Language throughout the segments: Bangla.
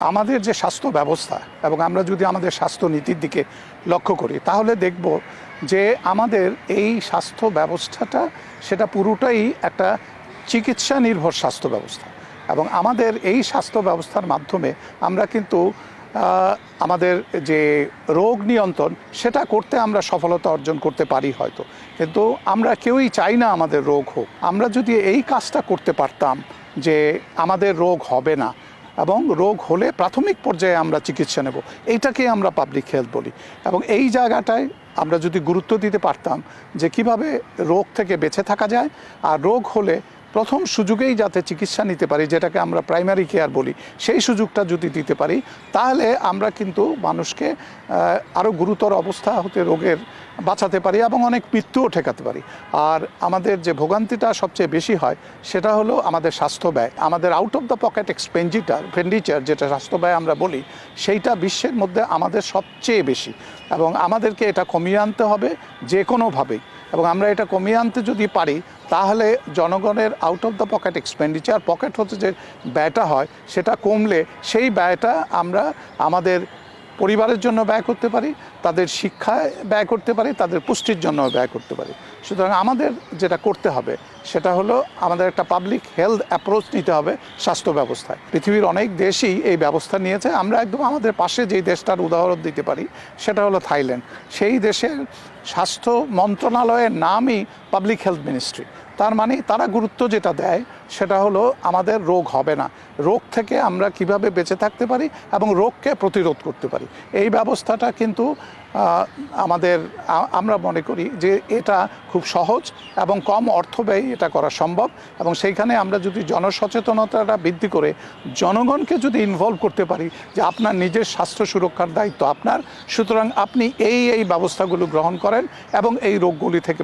আমাদের যে স্বাস্থ্য ব্যবস্থা এবং আমরা যদি আমাদের স্বাস্থ্য নীতির দিকে লক্ষ্য করি, তাহলে দেখব যে আমাদের এই স্বাস্থ্য ব্যবস্থাটা, সেটা পুরোটাই একটা চিকিৎসা নির্ভর স্বাস্থ্য ব্যবস্থা। এবং আমাদের এই স্বাস্থ্য ব্যবস্থার মাধ্যমে আমরা কিন্তু আমাদের যে রোগ নিয়ন্ত্রণ, সেটা করতে আমরা সফলতা অর্জন করতে পারি হয়তো। কিন্তু আমরা কেউই চাই না আমাদের রোগ হোক। আমরা যদি এই কাজটা করতে পারতাম যে আমাদের রোগ হবে না এবং রোগ হলে প্রাথমিক পর্যায়ে আমরা চিকিৎসা নেব। এইটাকে আমরা পাবলিক হেলথ বলি। এবং এই জায়গাটায় আমরা যদি গুরুত্ব দিতে পারতাম যে কীভাবে রোগ থেকে বেঁচে থাকা যায়, আর রোগ হলে প্রথম সুযোগেই যাতে চিকিৎসা নিতে পারি, যেটাকে আমরা প্রাইমারি কেয়ার বলি, সেই সুযোগটা যদি দিতে পারি, তাহলে আমরা কিন্তু মানুষকে আরও গুরুতর অবস্থা হতে রোগের বাঁচাতে পারি এবং অনেক মৃত্যুও ঠেকাতে পারি। আর আমাদের যে ভোগান্তিটা সবচেয়ে বেশি হয়, সেটা হলো আমাদের স্বাস্থ্য ব্যয়। আমাদের out of the pocket expenditure expenditure যেটা স্বাস্থ্য ব্যয় আমরা বলি, সেইটা বিশ্বের মধ্যে আমাদের সবচেয়ে বেশি। এবং আমাদেরকে এটা কমিয়ে আনতে হবে যে কোনোভাবেই এবং আমরা এটা কমিয়ে আনতে যদি পারি, তাহলে জনগণের out of the pocket expenditure pocket হতে যে ব্যয়টা হয়, সেটা কমলে সেই ব্যয়টা আমরা আমাদের পরিবারের জন্য ব্যয় করতে পারি, তাদের শিক্ষায় ব্যয় করতে পারি, তাদের পুষ্টির জন্য ব্যয় করতে পারি। সুতরাং আমাদের যেটা করতে হবে, সেটা হলো আমাদের একটা পাবলিক হেলথ অ্যাপ্রোচ নিতে হবে স্বাস্থ্য ব্যবস্থায়। পৃথিবীর অনেক দেশই এই ব্যবস্থা নিয়েছে। আমরা একদম আমাদের পাশে যেই দেশটার উদাহরণ দিতে পারি, সেটা হলো থাইল্যান্ড। সেই দেশের স্বাস্থ্য মন্ত্রণালয়ের নামই পাবলিক হেলথ মিনিস্ট্রি তার মানে তারা গুরুত্ব যেটা দেয় সেটা হলো আমাদের রোগ হবে না। রোগ থেকে আমরা কীভাবে বেঁচে থাকতে পারি এবং রোগকে প্রতিরোধ করতে পারি। এই ব্যবস্থাটা কিন্তু আমাদের আমরা মনে করি যে এটা খুব সহজ এবং কম অর্থ ব্যয় এটা করা সম্ভব এবং সেইখানে আমরা যদি জনসচেতনতাটা বৃদ্ধি করে জনগণকে যদি ইনভলভ করতে পারি যে আপনার নিজের স্বাস্থ্য সুরক্ষার দায়িত্ব আপনার, সুতরাং আপনি এই এই ব্যবস্থাগুলো গ্রহণ করেন এবং এই রোগগুলি থেকে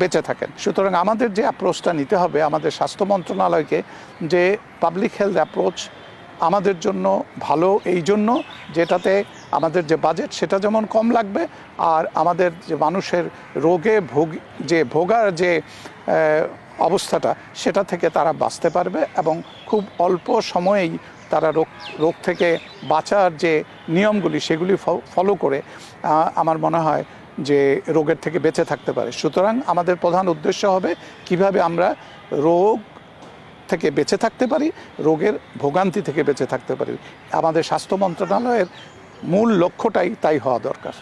বেঁচে থাকেন। সুতরাং আমাদের যে অ্যাপ্রোচটা নিতে হবে, আমাদের স্বাস্থ্য মন্ত্রণালয়কে যে পাবলিক হেলথ অ্যাপ্রোচ আমাদের জন্য ভালো এই জন্য যেটাতে আমাদের যে বাজেট সেটা যেমন কম লাগবে আর আমাদের যে মানুষের রোগে ভোগ যে ভোগার যে অবস্থাটা সেটা থেকে তারা বাঁচতে পারবে এবং খুব অল্প সময়েই তারা রোগ রোগ থেকে বাঁচার যে নিয়মগুলি সেগুলি ফলো করে আমার মনে হয় যে রোগের থেকে বেঁচে থাকতে পারে। সুতরাং আমাদের প্রধান উদ্দেশ্য হবে কীভাবে আমরা রোগ থেকে বেঁচে থাকতে পারি, রোগের ভোগান্তি থেকে বেঁচে থাকতে পারি। আমাদের স্বাস্থ্য মন্ত্রণালয়ের মূল লক্ষ্যটাই তাই হওয়া দরকার।